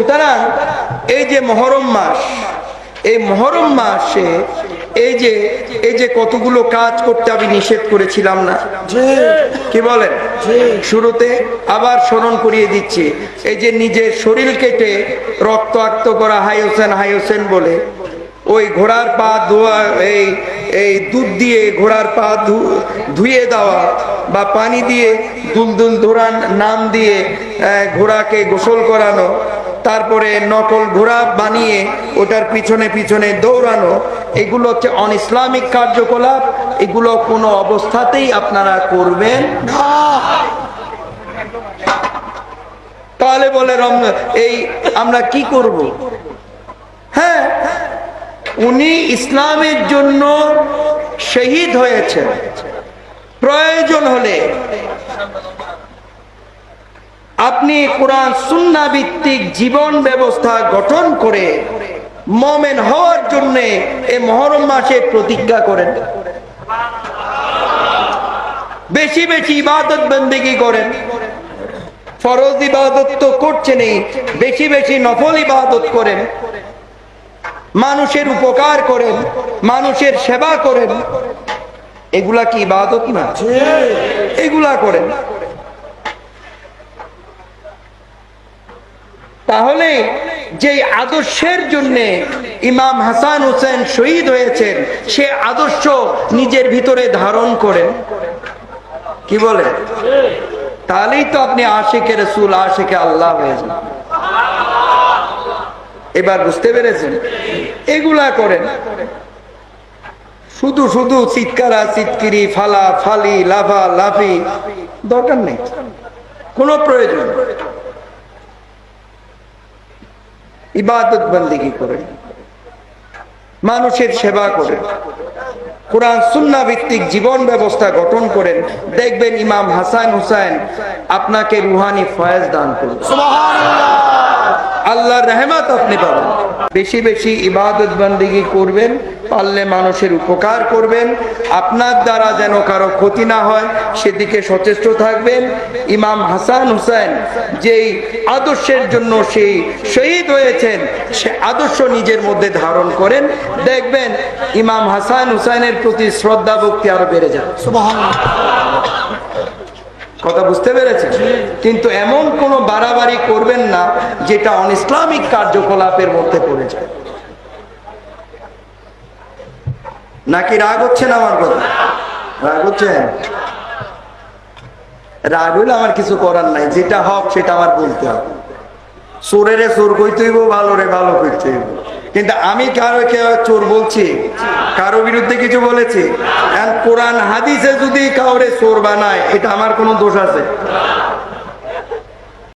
সুতরাং এই যে মহরম মাস এই মহরম মাসে এই যে এই যে কতগুলো কাজ করতে আমি নিষেধ করেছিলাম না? কি বলেন? শুরুতে আবার স্মরণ করিয়ে দিচ্ছি। এই যে নিজের শরীর কেটে রক্তাক্ত করা হাই হোসেন হাই হোসেন বলে ওই ঘোড়ার পা ধোয়া এই এই দুধ দিয়ে ঘোড়ার পা ধুয়ে দেওয়া বা পানি দিয়ে দুলদুল ধরান নাম দিয়ে ঘোড়াকে গোসল করানো তারপরে নকল ঘোড়া বানিয়ে ওটার পিছনে পিছনে দৌড়ানো, এগুলো হচ্ছে অন ইসলামিক কার্যকলাপ, এগুলো কোনো অবস্থাতেই আপনারা করবেন তাহলে বলে রম এই আমরা কি করব? হ্যাঁ উনি ইসলামের জন্য শহীদ হয়েছেন। প্রয়োজন হলে আপনি কোরআন, সুন্না ভিত্তিক জীবন ব্যবস্থা গঠন করে মমেন হওয়ার জন্য এই মহরম মাসে প্রতিজ্ঞা করেন। বেশি বেশি ইবাদত বন্দেগী করেন। ফরজ ইবাদত তো করছেনই, বেশি বেশি নফল ইবাদত করেন। মানুষের উপকার করেন, মানুষের সেবা করেন। এগুলা কি ইবাদত না? এগুলা করেন। তাহলে যে আদর্শের জন্য ইমাম হাসান হোসেন শহীদ হয়েছেন, সে আদর্শ নিজের ভিতরে ধারণ করেন। কি বলে তাহলেই তো আপনি আশেকে রসুল, আশেকে আল্লাহ হয়ে যান। এবার বুঝতে পেরেছেন? এগুলা করেন। শুধু শুধু চিৎকারা, চিৎকিরি, ফালা, ফালি লাফা লাফি, দরকার নেই। কোনো প্রয়োজন নেই। ইবাদত বন্দিগি করে? মানুষের সেবা করে। কোরআন সুন্না ভিত্তিক জীবন ব্যবস্থা গঠন করেন। দেখবেন ইমাম হাসান হুসাইন আপনাকে রুহানি ফয়েজ দান করবেন আল্লাহর রহমত আপনি পাবেন। বেশি বেশি ইবাদত বন্দিগি করবেন পারলে মানুষের উপকার করবেন। আপনার দ্বারা যেন কারও ক্ষতি না হয়, সেদিকে সচেষ্ট থাকবেন। ইমাম হাসান হুসাইন যেই আদর্শের জন্য সেই শহীদ হয়েছেন, সে আদর্শ নিজের মধ্যে ধারণ করেন। দেখবেন ইমাম হাসান হুসাইনের প্রতি শ্রদ্ধা, ভক্তি আরও বেড়ে যাবে। কথা বুঝতে পেরেছেন? কিন্তু এমন কোন বাড়াবাড়ি করবেন না যেটা অন ইসলামিক কার্যকলাপের মধ্যে পড়ে যায়। নাকি রাগ হচ্ছেন আমার কথা? রাগ হচ্ছে? রাগ হইলে আমার কিছু করার নাই যেটা হক সেটা আমার বলতে হবে। চোরেরে চোর কইতে হইব ভালো রে ভালো কইতে হইব। কিন্তু আমি কারও কে চোর বলছি, কারও বিরুদ্ধে কিছু বলেছি। কোরআন হাদিসে যদি কাউরে চোর বানায়, এটা আমার কোনো দোষ আছে।